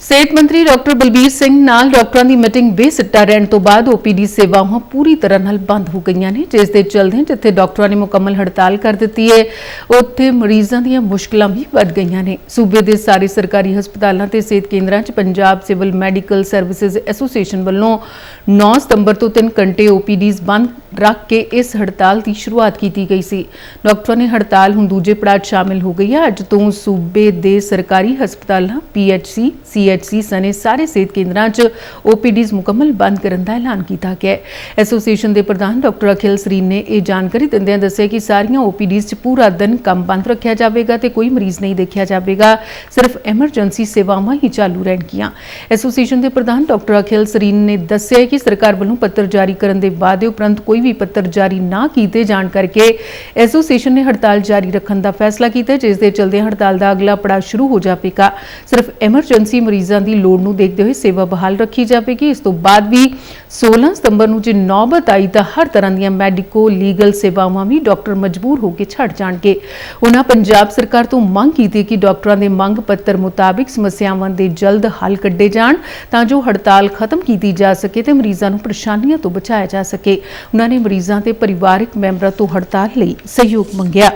ਸਿਹਤ ਮੰਤਰੀ ਡਾਕਟਰ ਬਲਬੀਰ ਸਿੰਘ ਨਾਲ ਡਾਕਟਰਾਂ ਦੀ ਮੀਟਿੰਗ ਬੇਸਿੱਟਾ ਰਹਿਣ ਤੋਂ ਬਾਅਦ ਓਪੀਡੀ ਸੇਵਾਵਾਂ ਪੂਰੀ ਤਰ੍ਹਾਂ ਨਾਲ ਬੰਦ ਹੋ ਗਈਆਂ ਨੇ, ਜਿਸ ਦੇ ਚਲਦੇ ਜਿੱਥੇ ਡਾਕਟਰਾਂ ਨੇ ਮੁਕੰਮਲ ਹੜਤਾਲ ਕਰ ਦਿੱਤੀ ਹੈ ਉੱਥੇ ਮਰੀਜ਼ਾਂ ਦੀਆਂ ਮੁਸ਼ਕਲਾਂ ਵੀ ਵੱਧ ਗਈਆਂ ਨੇ। ਸੂਬੇ ਦੇ ਸਾਰੇ ਸਰਕਾਰੀ ਹਸਪਤਾਲਾਂ ਤੇ ਸਿਹਤ ਕੇਂਦਰਾਂ 'ਚ Punjab civil medical services association ਵੱਲੋਂ 9 ਸਤੰਬਰ ਤੋਂ 3 ਘੰਟੇ ਓਪੀਡੀਜ਼ ਬੰਦ ਰੱਖ ਕੇ ਇਸ ਹੜਤਾਲ ਦੀ ਸ਼ੁਰੂਆਤ ਕੀਤੀ ਗਈ ਸੀ। ਡਾਕਟਰਾਂ ਨੇ ਹੜਤਾਲ ਹੁਣ ਦੂਜੇ ਪੜਾਅ ਸ਼ਾਮਿਲ ਹੋ ਗਈ ਹੈ। ਅੱਜ ਤੋਂ ਸੂਬੇ ਦੇ ਸਰਕਾਰੀ ਹਸਪਤਾਲਾਂ, ਪੀਐਚਸੀ, ਸੀਐਚਸੀ ਸਣੇ ਸਾਰੇ ਸਿਹਤ ਕੇਂਦਰਾਂ 'ਚ ਓਪੀਡੀਜ਼ ਮੁਕੰਮਲ ਬੰਦ ਕਰਨ ਦਾ ਐਲਾਨ ਕੀਤਾ ਗਿਆ ਹੈ। ਐਸੋਸੀਏਸ਼ਨ ਦੇ ਪ੍ਰਧਾਨ ਡਾਕਟਰ ਅਖਿਲ ਸਰੀਨ ਨੇ ਇਹ ਜਾਣਕਾਰੀ ਦਿੰਦਿਆਂ ਦੱਸਿਆ ਕਿ ਸਾਰੀਆਂ ਓਪੀਡੀਜ਼ 'ਚ ਪੂਰਾ ਦਿਨ ਕੰਮ ਬੰਦ ਰੱਖਿਆ ਜਾਵੇਗਾ ਤੇ ਕੋਈ ਮਰੀਜ਼ ਨਹੀਂ ਦੇਖਿਆ ਜਾਵੇਗਾ। ਸਿਰਫ ਐਮਰਜੈਂਸੀ ਸੇਵਾਵਾਂ ਹੀ ਚਾਲੂ ਰਹਿਣਗੀਆਂ। ਐਸੋਸੀਏਸ਼ਨ ਦੇ ਪ੍ਰਧਾਨ ਡਾਕਟਰ ਅਖਿਲ ਸਰੀਨ ਨੇ ਦੱਸਿਆ ਕਿ ਸਰਕਾਰ ਵੱਲੋਂ ਪੱਤਰ ਜਾਰੀ ਕਰਨ ਦੇ ਵਾਅਦੇ ਉਪਰੰਤ ਕੋਈ ਵੀ ਪੱਤਰ ਜਾਰੀ ਨਾ ਕੀਤੇ ਜਾਣ ਕਰਕੇ ਐਸੋਸੀਏਸ਼ਨ ਨੇ ਹੜਤਾਲ ਜਾਰੀ ਰੱਖਣ ਦਾ ਫੈਸਲਾ ਕੀਤਾ, ਜਿਸ ਦੇ ਚਲਦੇ ਹੜਤਾਲ ਦਾ ਅਗਲਾ ਪੜਾਅ ਸ਼ੁਰੂ ਹੋ ਜਾਵੇਗਾ। ਸਿਰਫ ਐਮਰਜੈਂਸੀ ਮਰੀਜ਼ਾਂ ਦੀ ਲੋੜ ਨੂੰ ਦੇਖਦੇ ਹੋਏ ਸੇਵਾ ਬਹਾਲ ਰੱਖੀ ਜਾਵੇਗੀ। ਇਸ ਤੋਂ ਬਾਅਦ ਵੀ 16 ਸਤੰਬਰ ਨੂੰ ਜੇ ਨੌਬਤ ਆਈ ਤਾਂ ਹਰ ਤਰ੍ਹਾਂ ਦੀਆਂ ਮੈਡੀਕੋ, ਲੀਗਲ ਸੇਵਾਵਾਂ ਵੀ ਡਾਕਟਰ ਮਜਬੂਰ ਹੋ ਕੇ ਛੱਡ ਜਾਣਗੇ। ਉਹਨਾਂ ਪੰਜਾਬ ਸਰਕਾਰ ਤੋਂ ਮੰਗ ਕੀਤੀ ਕਿ ਡਾਕਟਰਾਂ ਦੇ ਮੰਗ ਪੱਤਰ ਮੁਤਾਬਿਕ ਸਮੱਸਿਆਵਾਂ ਦੇ ਜਲਦ ਹੱਲ ਕੱਢੇ ਜਾਣ ਤਾਂ ਜੋ ਹੜਤਾਲ ਖਤਮ ਕੀਤੀ ਜਾ ਸਕੇ ਤੇ ਮਰੀਜ਼ਾਂ ਨੂੰ ਪਰੇਸ਼ਾਨੀਆਂ ਤੋਂ ਬਚਾਇਆ ਜਾ ਸਕੇ। ਉਹਨਾਂ ਨੇ ਮਰੀਜ਼ਾਂ ਤੇ ਪਰਿਵਾਰਕ ਮੈਂਬਰਾਂ ਤੋਂ ਹੜਤਾਲ ਲਈ ਸਹਿਯੋਗ ਮੰਗਿਆ।